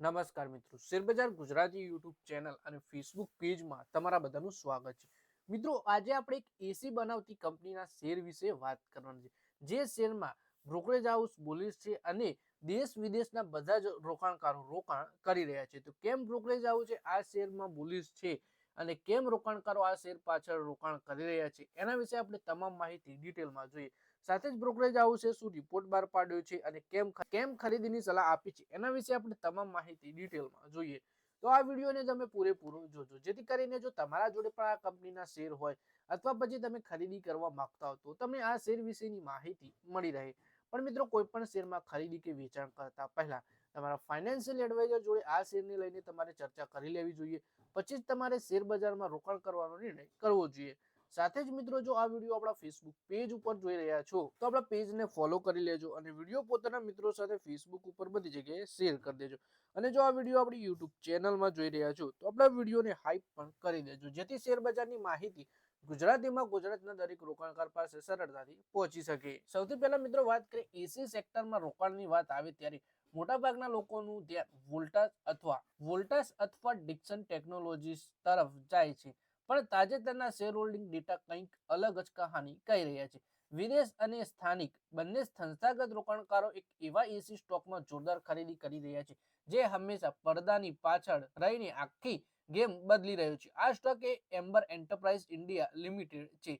નમસ્કાર મિત્રો, શેરબજાર ગુજરાતી યુટ્યુબ ચેનલ અને ફેસબુક પેજમાં તમારા બધાનું સ્વાગત છે. મિત્રો, આજે આપણે એક એસી બનાવતી કંપનીના શેર વિશે વાત કરવાની છે. જે શેરમાં બ્રોકરેજ હાઉસ બોલીસ છે અને દેશ વિદેશના બધા જ રોકાણકારો રોકાણ કરી રહ્યા છે. તો કેમ બ્રોકરેજ હાઉસ છે, આ શેરમાં બોલીસ છે અને કેમ રોકાણકારો આ શેર પાછળ રોકાણ કરી રહ્યા છે, એના વિશે આપણે તમામ માહિતી ડિટેલમાં જોઈએ. સાથે જ બ્રોકરેજ હાઉસે શું રિપોર્ટ બહાર પાડ્યો છે અને કેમ કેમ ખરીદીની સલાહ આપી છે? એના વિશે આપણે તમામ માહિતી ડિટેલમાં જોઈએ. તો આ વિડીયોને તમે પૂરેપૂરો જોજો. જેથી કરીને જો તમારા જોડે પણ આ કંપનીના શેર હોય અથવા પછી તમે ખરીદી કરવા માંગતા હો, તો તમને આ શેર વિશેની માહિતી મળી રહે. પણ મિત્રો, કોઈ પણ શેરમાં ખરીદી કે વેચાણ કરતા પહેલા તમારા ફાઇનાન્શિયલ એડવાઇઝર જોડે આ શેરને લઈને તમારે ચર્ચા કરી લેવી જોઈએ. પછી જ તમારે શેર બજારમાં રોકાણ કરવાનો નિર્ણય કરવો જોઈએ. સાથે જ મિત્રો જો આ વીડિયો આપણા ફેસબુક પેજ ઉપર જોઈ રહ્યા છો, તો આપણા પેજને ફોલો કરી લેજો અને વીડિયો પોતાના મિત્રો સાથે ફેસબુક ઉપર બધી જગ્યાએ શેર કરી દેજો. અને જો આ વીડિયો આપણી યુટ્યુબ ચેનલમાં જોઈ રહ્યા છો, તો આપણા વિડીયોને હાઈપ પણ કરી દેજો, જેથી શેરબજારની માહિતી ગુજરાતીમાં ગુજરાતના દરેક રોકાણકાર પાસે સરળતાથી પહોંચી શકે. સૌથી પહેલા મિત્રો વાત કરીએ એસી સેક્ટરમાં રોકાણની વાત આવે ત્યારે મોટાભાગના લોકોનું ધ્યાન વોલ્ટાસ અથવા વોલ્ટાસ અથવા ડિક્સન ટેકનોલોજીસ તરફ જાય છે. પણ તાજેતરના શેર હોલ્ડિંગ ડેટા કંઈક અલગ જ કહાની કહી રહ્યા છે. વિદેશ અને સ્થાનિક બંને સંસ્થાગત રોકાણકારો એક એવા એસી સ્ટોકમાં જોરદાર ખરીદી કરી રહ્યા છે, જે હંમેશા પડદાની પાછળ રહીને આખી ગેમ બદલી રહ્યો છે. આ સ્ટોક એ એમ્બર એન્ટરપ્રાઇઝ ઇન્ડિયા લિમિટેડ છે.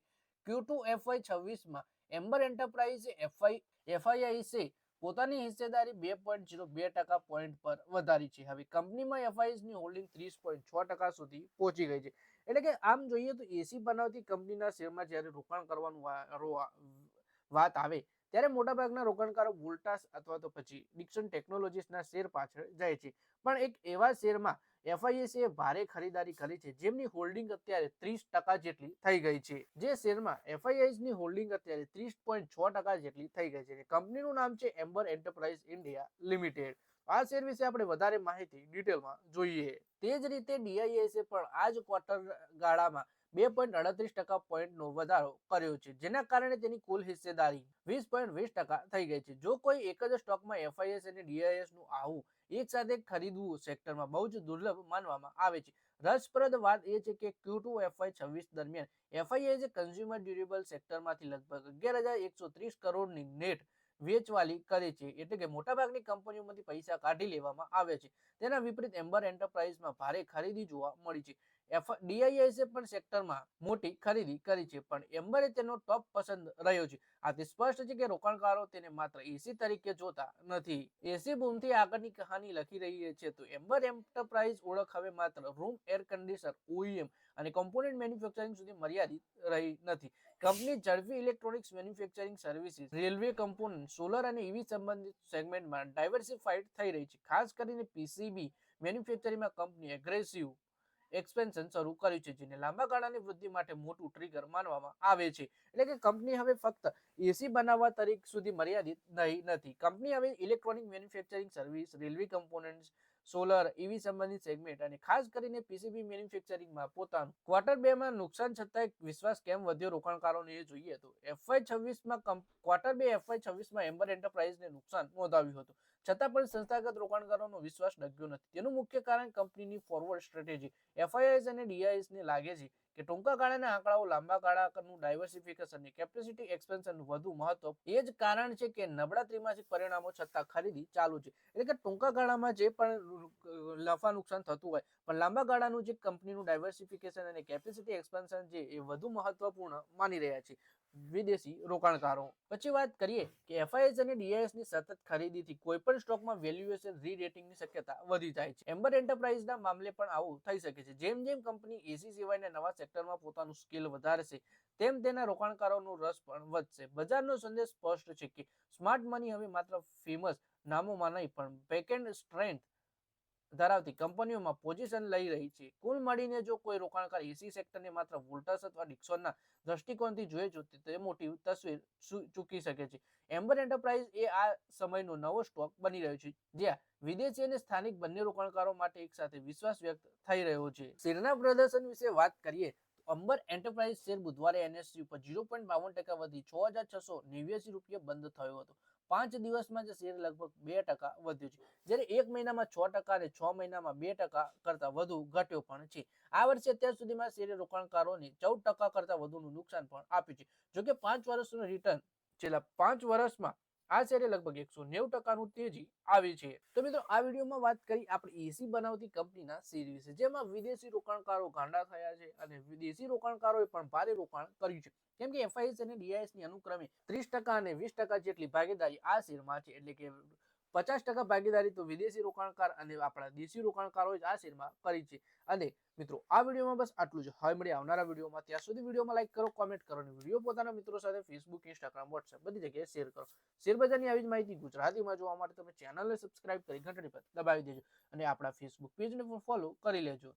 ક્યુ ટુ એફઆઈ છવ્વીસમાં એમ્બર એન્ટરપ્રાઇઝે એફઆઈ એફઆઈઆઈ પોતાની હિસ્સેદારી બે પોઈન્ટ જીરો બે ટકા પોઈન્ટ પર વધારી છે. હવે કંપનીમાં એફઆઈએસની હોલ્ડિંગ ત્રીસ પોઈન્ટ છ ટકા સુધી પહોંચી ગઈ છે. એટલે કે આમ જોઈએ તો એસી બનાવતી કંપનીના શેરમાં જ્યારે રોકાણ કરવાનું વાત આવે ત્યારે મોટાભાગના રોકાણકારો વોલ્ટાસ અથવા તો પછી ડિક્સન ટેકનોલોજીસના શેર પાછળ જાય છે. પણ એક એવા શેરમાં એફઆઈએસએ ભારે ખરીદારી કરી છે, જેમની હોલ્ડિંગ અત્યારે ત્રીસ ટકા જેટલી થઈ ગઈ છે. જે શેરમાં એફઆઈએસની હોલ્ડિંગ અત્યારે ત્રીસ પોઈન્ટ છ ટકા જેટલી થઈ ગઈ છે. કંપનીનું નામ છે એમ્બર એન્ટરપ્રાઇઝ ઇન્ડિયા લિમિટેડ. આ શેર વિશે આપણે વધારે માહિતી ડિટેલમાં જોઈએ. તે જ રીતે ડીઆઈએસએ પણ આ જ ક્વાર્ટર ગાળામાં બે પોઈન્ટ અડત્રીસ ટકા પોઈન્ટનો વધારો કર્યો છે, જેના કારણે તેની કુલ હિસ્સેદારી વીસ પોઈન્ટ વીસ ટકા થઈ ગઈ છે. જો કોઈ એક જ સ્ટોકમાં એફઆઈએસ અને ડીઆઈએસનું આવું એક સાથે ખરીદવું સેક્ટરમાં, બહુ જ દુર્લભ માનવામાં આવે છે. રસપ્રદ વાત એ છે કે ક્યુ ટુ એફઆઈ છવ્વીસ દરમિયાન એફઆઈએ કન્ઝ્યુમર ડ્યુરેબલ સેક્ટરમાંથી લગભગ અગિયાર હજાર એકસો ત્રીસ કરોડની નેટ વેચવાલી કરે છે, એટલે કે મોટાભાગની કંપનીઓમાંથી પૈસા કાઢી લેવામાં આવે છે. તેના વિપરીત એમ્બર એન્ટરપ્રાઇઝમાં ભારે ખરીદી જોવા મળી છે. પણ સેક્ટરમાં મોટી ખરીદી કરી છે, પણ એમ્બરે તેનો ટોપ પસંદ રહ્યો છે. આથી સ્પષ્ટ છે કે રોકાણકારો તેને માત્ર એસી તરીકે જોતા નથી. એસી બૂમથી આગળની કહાની લખી રહી છે તો એમ્બર એન્ટરપ્રાઇઝ ઓળખ હવે માત્ર રૂમ એર કન્ડિશનર ઓઈએમ અને કોમ્પોનન્ટ મેન્યુફેક્ચરિંગ સુધી મર્યાદિત રહી નથી. કંપની ઝડપી electronics manufacturing services, railway component, solar અને ઈવી સંબંધિત સેગમેન્ટમાં ડાયવર્સિફાઈડ થઈ રહી છે. ખાસ કરીને પીસીબી મેન્યુફેક્ચરિંગમાં કંપની એગ્રેસિવ એક્સપેન્શન શરૂ કર્યું છે, જેને લાંબા ગાળાની વૃદ્ધિ માટે મોટું ટ્રિગર માનવામાં આવે છે. એટલે કે કંપની હવે ફક્ત એસી બનાવવા તરીકે સુધી મર્યાદિત નહીં, નથી. કંપની હવે electronic manufacturing service railway components solar EV સંબંધિત સેગમેન્ટ અને ખાસ કરીને પીસીબી મેન્યુફેક્ચરિંગમાં પોતાનું ક્વાર્ટર બે માં નુકસાન છતાં વિશ્વાસ કેમ વધ્યો રોકાણકારોને એ જોઈએ તો એફઆઈ છવ્વીસમાં ક્વાર્ટર બે એફઆઈ છવ્વીસમાં એમ્બર એન્ટરપ્રાઇઝને નુકસાન નોંધાવ્યું હતું. છતાં પણ સંસ્થાગત રોકાણકારોનો વિશ્વાસ ડગ્યો નથી. તેનું મુખ્ય કારણ કંપનીની ફોરવર્ડ સ્ટ્રેટેજી એફઆઈઆઈસ અને ડીઆઈએસને લાગે છે કે ટૂંકા ગાળાના આંકડાઓ લાંબા ગાળાનું ડાયવર્સિફિકેશન ને કેપેસિટી એક્સપેન્શનનું વધુ મહત્વ. એ જ કારણ છે કે નબળા ત્રિમાસિક પરિણામો છતાં ખરીદી ચાલુ છે. એટલે કે ટૂંકા ગાળામાં જે પણ નફા નુકસાન થતું હોય. પણ લાંબા ગાળાનું જે કંપનીનું ડાયવર્સિફિકેશન અને કેપેસિટી એક્સપેન્શન છે એ વધુ મહત્વપૂર્ણ માની રહ્યા છે. વિદેશી રોકાણકારો. પછી વાત કરીએ કે એફઆઈએસ અને ડીઆઈએસની સતત ખરીદીથી કોઈ પણ સ્ટોકમાં વેલ્યુએશન રી રેટિંગની શક્યતા વધી જાય છે. એમ્બર એન્ટરપ્રાઇઝના મામલે પણ આવું થઈ શકે છે. જેમ જેમ કંપની એસી સિવાયના નવા સેક્ટરમાં પોતાનું સ્કેલ વધારશે, તેમ તેના રોકાણકારોનો રસ પણ વધશે. બજારનો સંદેશ સ્પષ્ટ છે કે સ્માર્ટ મની હવે માત્ર ફેમસ નામોમાં નહીં પણ બેકેન્ડ સ્ટ્રેન્થ ધરાવતી કંપનીઓમાં પોઝિશન લઈ રહી છે. કુલ મળીને જો કોઈ રોકાણકાર એસી સેક્ટરને માત્ર વોલ્ટાસ અથવા ડિક્સોનના દ્રષ્ટિકોણથી જોઈએ છે તે મોટી તસવીર ચૂકી શકે છે. એમ્બર એન્ટરપ્રાઇઝ એ આ સમયનો નવો સ્ટોક બની રહ્યો છે, જ્યાં વિદેશી અને સ્થાનિક બંને રોકાણકારો માટે એકસાથે વિશ્વાસ વ્યક્ત થઈ રહ્યો છે. શેરના પ્રદર્શન વિશે વાત કરીએ અંબર એન્ટરપ્રાઇઝ શેર બુધવારે એનએસસી ઉપર ઝીરો પોઈન્ટ બાવન ટકા વધી છ હજાર છસો નેવ્યાસી રૂપિયા બંધ થયો હતો. પાંચ દિવસમાં જે શેર લગભગ બે ટકા વધ્યો છે. જ્યારે એક મહિનામાં છ ટકા અને છ મહિનામાં બે ટકા કરતા વધુ ઘટ્યો પણ છે. આ વર્ષે અત્યાર સુધીમાં શેર રોકાણકારોને ચૌદ ટકા કરતા વધુનું નુકસાન પણ આપ્યું છે. જોકે પાંચ વર્ષનું રિટર્ન છેલ્લા પાંચ વર્ષમાં આ શેરે લગભગ એકસો નેવું ટકાનું તેજી આવી છે. તો મિત્રો, આ વિડીયોમાં વાત કરી આપણે એસી બનાવતી કંપનીના શેર વિશે, જેમાં વિદેશી રોકાણકારો ગાંડા થયા છે અને વિદેશી રોકાણકારોએ પણ ભારે રોકાણ કર્યું છે. કેમ કે એફઆઈએસ અને ડીઆઈએસની અનુક્રમે ત્રીસ ટકા અને વીસ ટકા જેટલી ભાગીદારી આ શેરમાં છે, એટલે કે પચાસ ટકા ભાગીદારી તો વિદેશી રોકાણકાર અને આપણા દેશી રોકાણકારોએ જ આ શેરમાં કરી છે. અને મિત્રો, આ વિડીયોમાં બસ આટલું જ. હવે મળી આવનારા વિડીયોમાં. ત્યાં સુધી વિડીયોમાં લાઈક કરો કોમેન્ટ કરો અને વીડિયો પોતાના મિત્રો સાથે ફેસબુક ઇન્સ્ટાગ્રામ વોટ્સએપ બધી જગ્યાએ શેર કરો. શેરબજારની આવી જ માહિતી ગુજરાતીમાં જોવા માટે તમે ચેનલને સબસ્ક્રાઇબ કરી ઘંટડી પર દબાવી દેજો અને આપણા ફેસબુક પેજને પણ ફોલો કરી લેજો.